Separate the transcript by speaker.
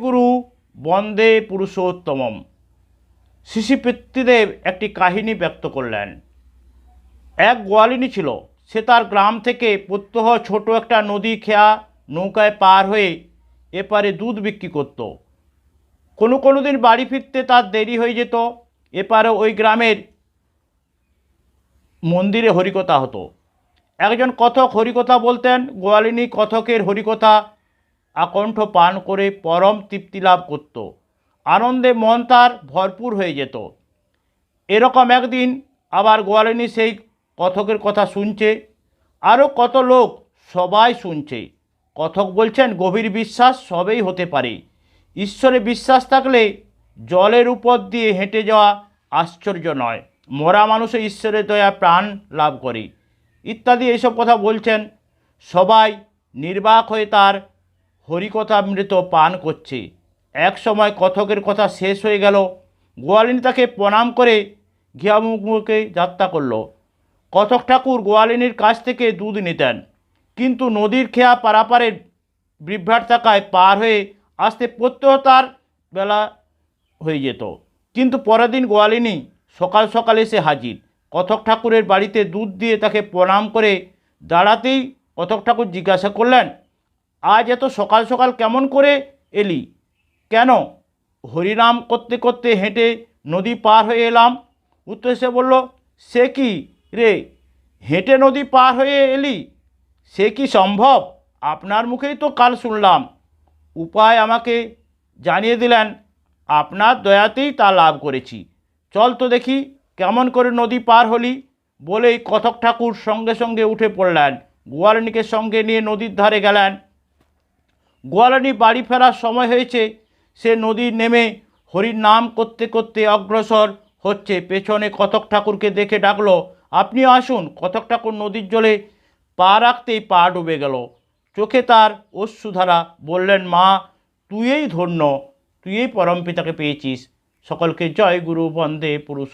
Speaker 1: গুরু বন্দে পুরুষোত্তমম। শিশি পিতৃদেব একটি কাহিনী ব্যক্ত করলেন। এক গোয়ালিনী ছিল, সে তার গ্রাম থেকে প্রত্যহ ছোট একটা নদী খেয়া নৌকায় পার হয়ে এপারে দুধ বিক্রি করত। কোনো কোনো দিন বাড়ি ফিরতে তার দেরি হয়ে যেত, এপারে ওই গ্রামের মন্দিরে হরিকথা হতো। একজন কথক হরিকথা বলতেন, গোয়ালিনী কথকের হরিকথা আকণ্ঠ পান করে পরম তৃপ্তি লাভ করত। আনন্দে মন তার ভরপুর হয়ে যেত। এরকম একদিন আবার গোয়ালিনী সেই কথকের কথা শুনছে। আরও কত লোক সবাই শুনছে। কথক বলছেন, গভীর বিশ্বাস সবেই হতে পারে। ঈশ্বরে বিশ্বাস থাকলে জলের উপর দিয়ে হেঁটে যাওয়া আশ্চর্য নয়। মরা মানুষও ঈশ্বরের দয়া প্রাণ লাভ করে। ইত্যাদি এইসব কথা বলছেন। সবাই নির্বাক হয়ে তার হরিকথামৃত পান করছে। এক সময় কথকের কথা শেষ হয়ে গেল। গোয়ালিনী তাকে প্রণাম করে ঘিয়ামুখে যাত্রা করল। কথক ঠাকুর গোয়ালিনীর কাছ থেকে দুধ নিতেন। কিন্তু নদীর খেয়া পারাপারের বিভ্রাট থাকায় পার হয়ে আসতে প্রত্যহ তার বেলা হয়ে যেত। কিন্তু পরের দিন গোয়ালিনী সকাল সকাল এসে হাজির। কথক ঠাকুরের বাড়িতে দুধ দিয়ে তাকে প্রণাম করে দাঁড়াতেই কথক ঠাকুর জিজ্ঞাসা করলেন আজ এত সকাল সকাল কেমন করে এলি? কেন? হরিনাম করতে করতে হেঁটে নদী পার হয়ে এলাম। উত্তর সে বলল, সে কি রে? হেঁটে নদী পার হয়ে এলি? সে কি সম্ভব? আপনার মুখেই তো কাল শুনলাম। উপায় আমাকে জানিয়ে দিলেন। আপনার দয়াতেই তা লাভ করেছি। চল তো দেখি কেমন করে নদী পার হলি। বলেই কথক ঠাকুর সঙ্গে সঙ্গে উঠে পড়লেন। গোয়ালিনীকে সঙ্গে নিয়ে নদীর ধারে গেলেন। গোয়ালিনী বাড়ি ফেরার সময় হয়েছে, সে নদীর নেমে হরির নাম করতে করতে অগ্রসর হচ্ছে। পেছনে কথক ঠাকুরকে দেখে ডাকলো, আপনি আসুন। কথক ঠাকুর নদীর জলে পা রাখতেই পা ডুবে গেল। চোখে তার অশ্রুধারা বললেন, মা, তুইই ধন্য, তুইই পরম পিতাকে পেয়েছিস। সকলকে জয় গুরু, বন্দে পুরুষ